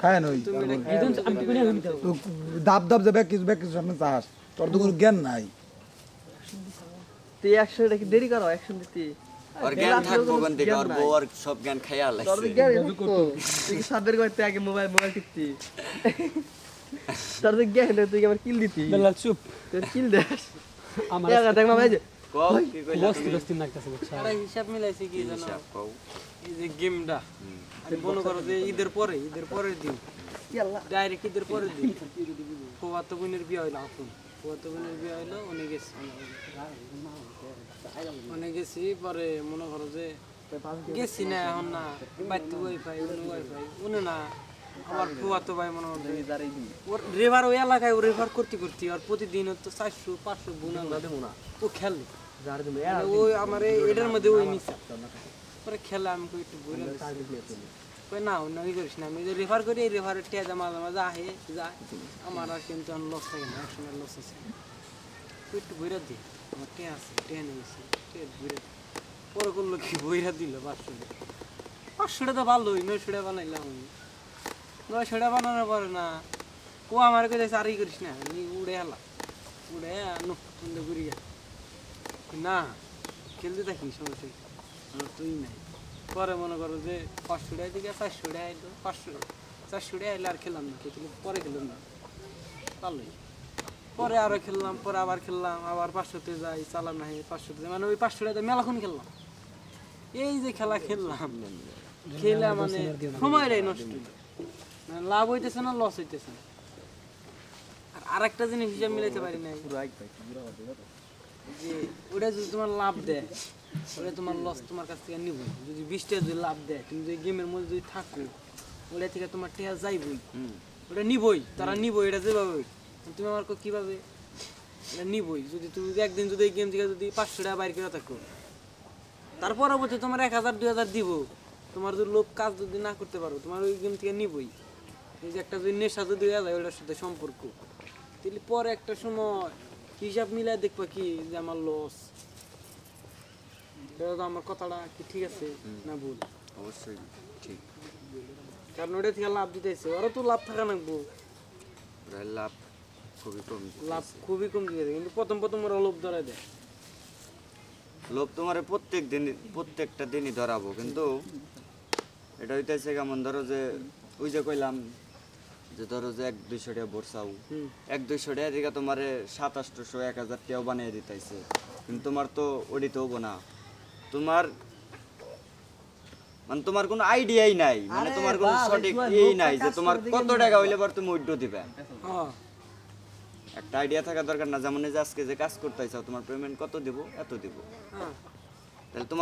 হ্যাঁ দাব দাব কিছু কিছু সামনে চাস তোর তো কোনো জ্ঞান নাই তুই একশো এটা কি দেরি করো একশো দিতে আর সব তুই আগে মোবাইল তুই কি আমার কিল দিতি চুপ তোর কিল দেস আমার দেখা দেখ মামা এই যে কও কি কইলা বস্তি বস্তি নাকতাছে বুঝছ? আরে হিসাব মিলাইছি কি জানো হিসাব কও। এই যে গেমটা আরে মনে করো যে ঈদের পরে ঈদের পরের দিন ডাইরেক্ট ঈদের পরের দিন ফুয়াতো বোনের বিয়ে হইল আপন ফুয়াতো বোনের বিয়ে হইল উনি গেছি। উনি গেছি পরে মনে করো যে গেছি না এখন না বাড়িতে ওয়াইফাই উনি ওয়াইফাই উনি না। আমার ফুয়াতো ভাই মনে যে দিবি ওর রেভার ওই এলাকায় ও রেভার করতে করতে আর প্রতিদিন তো চারশো পাঁচশো বোনা দেবো না। ও খেলে। মানে ওই আমার এটার মধ্যে ওই নিচা পরে খেলে আমি একটু কই না অন্য কি করিস না। আমি যে রেফার করি এই রেফারের মাঝে মাঝে আহে যায়। আমার আর কিন্তু লস থাকে না একসময় লস আছে। তুই একটু বইরা দি। আমার টিয়া আছে নিয়েছি টিয়া বইরা দি। পরে করল কি বইরা দিল পাঁচশো টাকা। পাঁচশো টাকা তো ভালোই নয়শো টাকা বানাইলাম আমি। টাকা বানানোর পরে না ও আমার কাছে আর ই করিস না। উড়ে এলাম উড়ে আনো সুন্দর ঘুরিয়া না খেলতে থাকি সমস্যা? আমার তুই নাই। পরে মনে করো যে পাঁচশো টাকা দিকে চারশো টাকা এলো পাঁচশো চারশো টাকা এলে আর খেলাম না কিন্তু পরে খেলাম না। ভালোই। পরে আরও খেললাম পরে আবার খেললাম আবার পাঁচশোতে যাই চালান নাই পাঁচশোতে যাই। মানে ওই পাঁচশো টাকা মেলাক্ষণ খেললাম। এই যে খেলা খেললাম খেলা মানে সময়টাই নষ্ট। মানে লাভ হইতেছে না লস হইতেছে না। আর আরেকটা জিনিস হিসাব মিলাইতে পারি নাই। যে ওটা যদি তোমার লাভ দেয় ওটা তোমার লস তোমার কাছ থেকে নিব যদি বিশটা যদি লাভ দেয় তুমি যদি গেমের মধ্যে যদি থাকো ওটা থেকে তোমার টেয়া যাইবই। ওটা নিবই তারা নিবই এটা যেভাবে তুমি আমার কীভাবে? এটা নিবই। যদি তুমি একদিন যদি এই গেম থেকে যদি পাঁচশো টাকা বাইর করে থাকো তার পরবর্তী তোমার এক হাজার দুই হাজার দিব। তোমার যদি লোক কাজ যদি না করতে পারো তোমার ওই গেম থেকে নিবই। এই যে একটা যদি নেশা যদি হয়ে যায় ওটার সাথে সম্পর্ক। তাহলে পরে একটা সময় হিসাব মিলাই দেখবা কি যে আমার লস আমার কথাটা কি ঠিক আছে না ভুল? অবশ্যই ঠিক। কারণ ওটা থেকে লাভ দিতেছে। ওরা তো লাভ থাকা নাকবো লাভ খুবই কম লাভ খুবই কম দিতে কিন্তু প্রথম প্রথম ওরা লোভ ধরাই দেয়। লোভ তোমার প্রত্যেক দিন প্রত্যেকটা দিনই ধরাবো। কিন্তু এটা হইতেছে কেমন ধরো যে ওই যে কইলাম যে ধরো যে এক দুইশো টাকা বর্ষাও। এক দুইশো টাকা দিকে তোমার সাত আটশোশো এক হাজার টাকাও বানিয়ে দিতেছে কিন্তু তোমার তো ওডিতে হব না। তোমার মানে তোমার কোনো আইডিয়াই নাই। মানে তোমার কোনো সঠিক ইয়েই নাই যে তোমার কত টাকা হইলে পর তুমি উইড্রো দিবে। হ্যাঁ। একটা আইডিয়া থাকা দরকার না যেমন যে আজকে যে কাজ করতে চাও তোমার পেমেন্ট কত দিব? এত দিব। হ্যাঁ। তাহলে তোমার